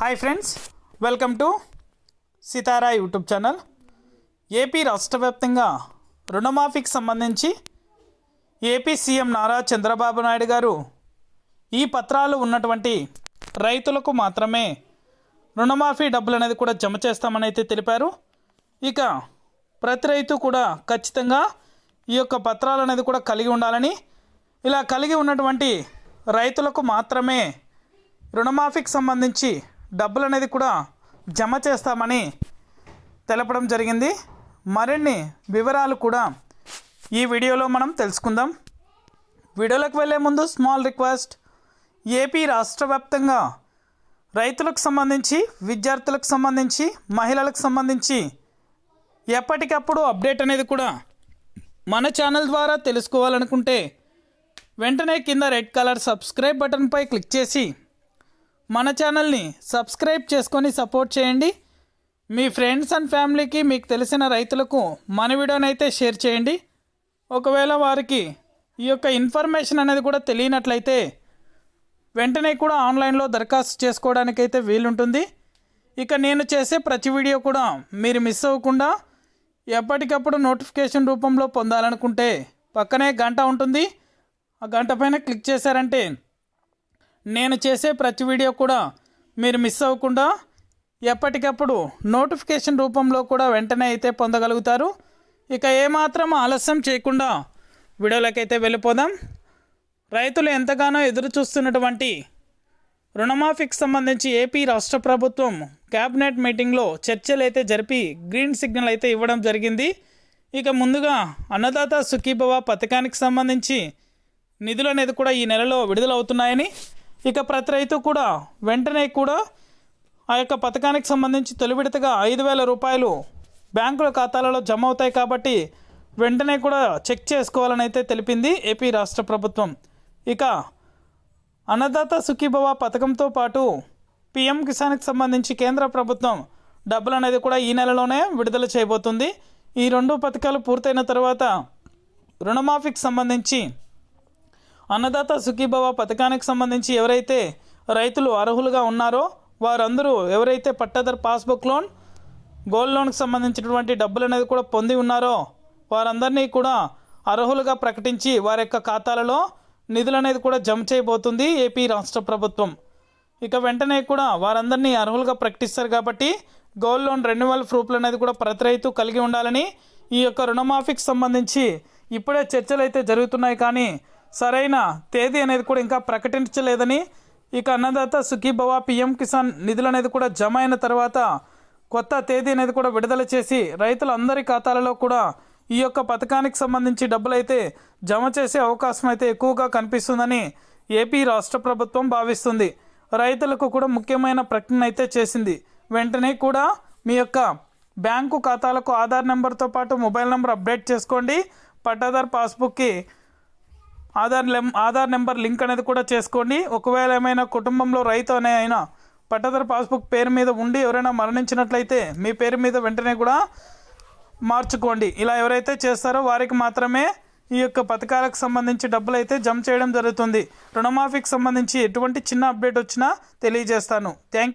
Hi friends welcome to Sitara YouTube channel. AP రాష్ట్ర వ్యాప్తంగా రుణమాఫీకి సంబంధించి ఏపీ సీఎం నారా చంద్రబాబు నాయుడు గారు ఈ పత్రాలు ఉన్నటువంటి రైతులకు మాత్రమే రుణమాఫీ డబ్బులు అనేది కూడా జమ చేస్తామని అయితే తెలిపారు. ఇక ప్రతి రైతు కూడా ఖచ్చితంగా ఈ యొక్క పత్రాలు అనేది కూడా కలిగి ఉండాలని ఇలా కలిగి ఉన్నటువంటి రైతులకు మాత్రమే రుణమాఫీకి సంబంధించి డబ్బులు అనేది కూడా జమ చేస్తామని తెలపడం జరిగింది. మరిన్ని వివరాలు కూడా ఈ వీడియోలో మనం తెలుసుకుందాం. వీడియోలోకి వెళ్ళే ముందు స్మాల్ రిక్వెస్ట్. ఏపీ రాష్ట్ర వ్యాప్తంగా రైతులకు సంబంధించి విద్యార్థులకు సంబంధించి మహిళలకు సంబంధించి ఎప్పటికప్పుడు అప్డేట్ అనేది కూడా మన ఛానల్ ద్వారా తెలుసుకోవాలనుకుంటే వెంటనే కింద రెడ్ కలర్ సబ్స్క్రైబ్ బటన్పై క్లిక్ చేసి మన ఛానల్ని సబ్స్క్రైబ్ చేసుకొని సపోర్ట్ చేయండి. మీ ఫ్రెండ్స్ అండ్ ఫ్యామిలీకి మీకు తెలిసిన రైతులకు మన వీడియోనైతే షేర్ చేయండి. ఒకవేళ వారికి ఈ యొక్క ఇన్ఫర్మేషన్ అనేది కూడా తెలియనట్లయితే వెంటనే కూడా ఆన్లైన్లో దరఖాస్తు చేసుకోవడానికైతే వీలుంటుంది. ఇక నేను చేసే ప్రతి వీడియో కూడా మీరు మిస్ అవ్వకుండా ఎప్పటికప్పుడు నోటిఫికేషన్ రూపంలో పొందాలనుకుంటే పక్కనే గంట ఉంటుంది. ఆ గంట పైన క్లిక్ చేశారంటే నేను చేసే ప్రతి వీడియో కూడా మీరు మిస్ అవ్వకుండా ఎప్పటికప్పుడు నోటిఫికేషన్ రూపంలో కూడా వెంటనే అయితే పొందగలుగుతారు. ఇక ఏమాత్రం ఆలస్యం చేయకుండా వీడియోలకైతే వెళ్ళిపోదాం. రైతులు ఎంతగానో ఎదురు చూస్తున్నటువంటి రుణమాఫీకి సంబంధించి ఏపీ రాష్ట్ర ప్రభుత్వం క్యాబినెట్ మీటింగ్లో చర్చలు అయితే జరిపి గ్రీన్ సిగ్నల్ అయితే ఇవ్వడం జరిగింది. ఇక ముందుగా అన్నదాత సుఖీభవ పథకానికి సంబంధించి నిధులు అనేది కూడా ఈ నెలలో విడుదలవుతున్నాయని ఇక ప్రతి రైతు కూడా వెంటనే కూడా ఆ యొక్క పథకానికి సంబంధించి తొలి విడతగా ఐదు వేల రూపాయలు బ్యాంకుల ఖాతాలలో జమ అవుతాయి కాబట్టి వెంటనే కూడా చెక్ చేసుకోవాలని అయితే తెలిపింది ఏపీ రాష్ట్ర ప్రభుత్వం. ఇక అన్నదాత సుఖీభవ పథకంతో పాటు పిఎం కిసాన్కి సంబంధించి కేంద్ర ప్రభుత్వం డబ్బులు అనేది కూడా ఈ నెలలోనే విడుదల చేయబోతుంది. ఈ రెండు పథకాలు పూర్తయిన తర్వాత రుణమాఫీకి సంబంధించి అన్నదాత సుఖీభవ పథకానికి సంబంధించి ఎవరైతే రైతులు అర్హులుగా ఉన్నారో వారందరూ ఎవరైతే పట్టాదారు పాస్బుక్ లోన్ గోల్డ్ లోన్కి సంబంధించినటువంటి డబ్బులు అనేది కూడా పొంది ఉన్నారో వారందరినీ కూడా అర్హులుగా ప్రకటించి వారి యొక్క ఖాతాలలో నిధులు అనేది కూడా జమ చేయబోతుంది ఏపీ రాష్ట్ర ప్రభుత్వం. ఇక వెంటనే కూడా వారందరినీ అర్హులుగా ప్రకటిస్తారు కాబట్టి గోల్డ్ లోన్ రెన్యువల్ ప్రూఫ్లు అనేది కూడా ప్రతి రైతు కలిగి ఉండాలని ఈ యొక్క రుణమాఫీకి సంబంధించి ఇప్పుడే చర్చలు అయితే జరుగుతున్నాయి కానీ సరైన తేదీ అనేది కూడా ఇంకా ప్రకటించలేదని ఇక అన్నదాత సుఖీభవ పిఎం కిసాన్ నిధులు అనేది కూడా జమ అయిన తర్వాత కొత్త తేదీ అనేది కూడా విడుదల చేసి రైతులందరి ఖాతాలలో కూడా ఈ యొక్క పథకానికి సంబంధించి డబ్బులు అయితే జమ చేసే అవకాశం అయితే ఎక్కువగా కనిపిస్తుందని ఏపీ రాష్ట్ర ప్రభుత్వం భావిస్తుంది. రైతులకు కూడా ముఖ్యమైన ప్రకటన అయితే చేసింది. వెంటనే కూడా మీ యొక్క బ్యాంకు ఖాతాలకు ఆధార్ నెంబర్తో పాటు మొబైల్ నెంబర్ అప్డేట్ చేసుకోండి. పట్టాదార్ పాస్బుక్కి ఆధార్ లెం- ఆధార్ నెంబర్ లింక్ అనేది కూడా చేసుకోండి. ఒకవేళ ఏమైనా కుటుంబంలో రైతు అనే అయినా పట్టాదారు పాస్బుక్ పేరు మీద ఉండి ఎవరైనా మరణించినట్లయితే మీ పేరు మీద వెంటనే కూడా మార్చుకోండి. ఇలా ఎవరైతే చేస్తారో వారికి మాత్రమే ఈ యొక్క పథకాలకు సంబంధించి డబ్బులు అయితే జమ చేయడం జరుగుతుంది. రుణమాఫీకి సంబంధించి ఎటువంటి చిన్న అప్డేట్ వచ్చినా తెలియజేస్తాను. థ్యాంక్